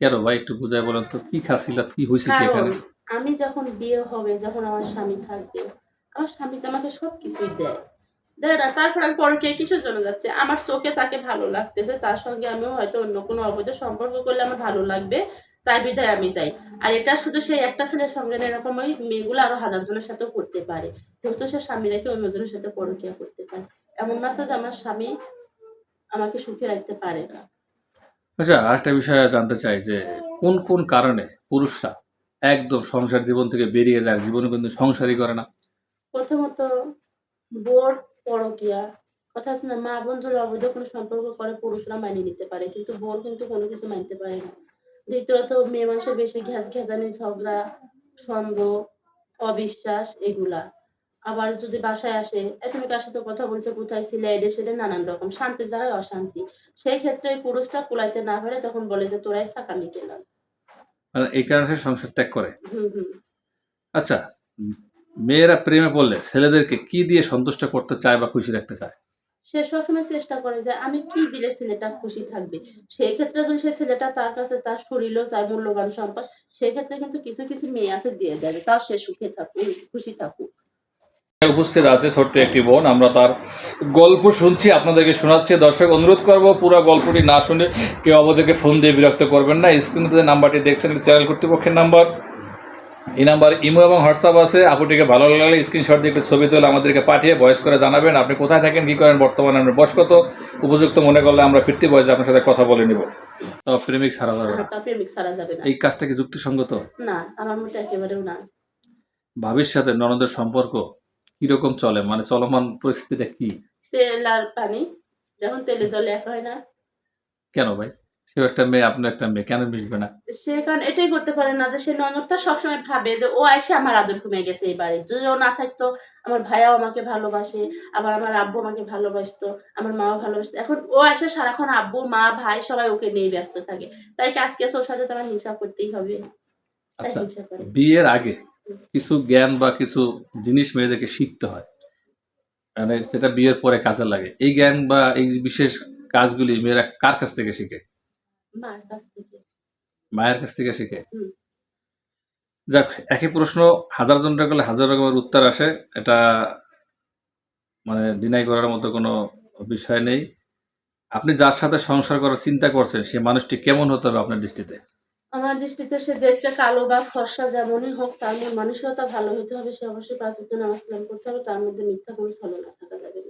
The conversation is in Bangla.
কেন ভাই একটু বুঝায় বলেন তো কি কি হয়েছে কি এখানে? আমি যখন বিয়ে হবে যখন আমার স্বামী থাকবে আমার স্বামী তো আমাকে সবকিছুই দেয়। দেয় না তারপর আমি পরকে কিসের জন্য যাচ্ছে? আমার চোখে তাকে ভালো লাগতেছে তার সঙ্গে আমিও হয়তো অন্য কোনো অবৈধ সম্পর্ক করলে আমার ভালো লাগবে তাই বিধায় আমি যাই আর এটা শুধু সেই একটা ছেলের সঙ্গে এরকম ওই মেয়েগুলো আরও হাজার জনের সাথেও করতে পারে। যেহেতু সে স্বামী রেখে অন্যজনের সাথে পরকিয়া করতে পারে। এমন না তো যে আমার স্বামী আমাকে সুখে রাখতে পারে না। আচ্ছা আরেকটা বিষয় জানতে চাই যে কোন কোন কারণে পুরুষরা একদম সংসার জীবন থেকে বেরিয়ে যায়, জীবনে কিন্তু সংসারই করে না? প্রথমত বোর, পরকিয়া, কথা আছে না, মা বোন যদি অবৈধ কোনো সম্পর্ক করে, পুরুষরা মানিয়ে নিতে পারে, কিন্তু বোর কিন্তু কোনো কিছু মানতে পারে না। দ্বিতীয়ত, মেয়ে মানুষের বেশি ঘ্যাস ঘ্যাজানি ঝগড়া সন্দেহ অবিশ্বাস, এগুলা। আবার যদি বাসায় আসে "এ, তুমি কার সাথে কথা বলছো? কোথায় ছিলে? এডে সেডে নানান রকম শান্তির জায়গায় অশান্তি। সেই ক্ষেত্রে পুরুষটা কুলাইতে না পারে তখন বলে যে তোরাই থাক আমি গেলাম মানে এই কারণে সংসার ত্যাগ করে। আচ্ছা মেয়েরা প্রেমে পড়লে ছেলেদেরকে কি দিয়ে সন্তুষ্ট করতে চায় বা খুশি রাখতে চায়? সে সবসময় চেষ্টা করে যে আমি কি দিলে ছেলেটা খুশি থাকবে? সেই ক্ষেত্রে যদি সে ছেলেটা তার কাছে তার শরীরও চায় মূল্যবান সম্পদ সেই ক্ষেত্রে কিন্তু কিছু কিছু মেয়ে আছে দিয়ে দেবে। তার সে সুখে থাকুক খুশি থাকুক। উপস্থিত আছে ছোট্ট একটি বোন। আমরা তার গল্প শুনছি আপনাদেরকে শোনাচ্ছি। দর্শক অনুরোধ করব পুরো গল্পটি না শুনে কেউ আমাদেরকে ফোন দিয়ে বিরক্ত করবেন না। স্ক্রিনে যে নাম্বারটি দেখছেন চ্যানেল কর্তৃপক্ষের নাম্বার। এই নাম্বার ইমো এবং হোয়াটসঅ্যাপ আছে। আপুটিকে ভালো লাগলে স্ক্রিনশট দিয়ে একটু ছবি তুলে আমাদেরকে পাঠিয়ে ভয়েস করে জানাবেন। আপনি কোথায় থাকেন কী করেন বর্তমানে আপনার বয়স কত? উপযুক্ত মনে করলে আমরা ফিরতি বয়সে আপনার সাথে কথা বলে নিব। তো প্রেমিক ছাড়া যাবে না। প্রেমিক ছাড়া যাবে না। এই কাজটা কি যুক্তিসঙ্গত? না আমার মতে একেবারেও না। ভাবির সাথে ননদের সম্পর্ক? কীরকম চলে? মানে চলমান পরিস্থিতিটা কি? তেল আর পানি যখন তেলে জলে এক হয় না। কেন ভাই? সেও একটা মেয়ে আপনার একটা মেয়ে কেন মিশবে না? সে কারণ এটাই করতে পারে না যে সে ননদটা সবসময় ভাবে যে ও এসে আমার আদর কমে গেছে এই বাড়ি যদি ও না থাকতো আমার ভাইয়াও আমাকে ভালোবাসে আবার আমার আব্বু আমাকে ভালোবাসতো আমার মাও ভালোবাসতো। এখন ও এসে সারাক্ষণ আব্বু মা ভাই সবাই ওকে নিয়ে ব্যস্ত থাকে। তাই আজকে ওর সাথে তো আমার হিংসা করতেই হবে? আচ্ছা বিয়ের আগে কিছু জ্ঞান বা কিছু জিনিস মেয়েদেরকে শিখতে হয়। মানে সেটা বিয়ের পরে কাজে লাগে। এই জ্ঞান বা এই বিশেষ কাজগুলি মেয়েরা কার কাছ থেকে শিখে? মায়ের কাছ থেকে। শিখে? যাক একই প্রশ্ন হাজার জনটা করলে হাজার রকমের উত্তর আসে। এটা মানে ডিনাই করার মতো কোনো বিষয় নেই। আপনি যার সাথে সংসার করার চিন্তা করছেন সেই মানুষটি কেমন হতে হবে আপনার দৃষ্টিতে? আমার দৃষ্টিতে সে দেখতে কালো বা ফর্সা যেমনই হোক, তার মন মানসিকতা ভালো হতে হবে। সে অবশ্যই পাঁচ নামাজ কালাম করতে হবে। তার মধ্যে মিথ্যা কোনো ছলনা থাকা যাবে না।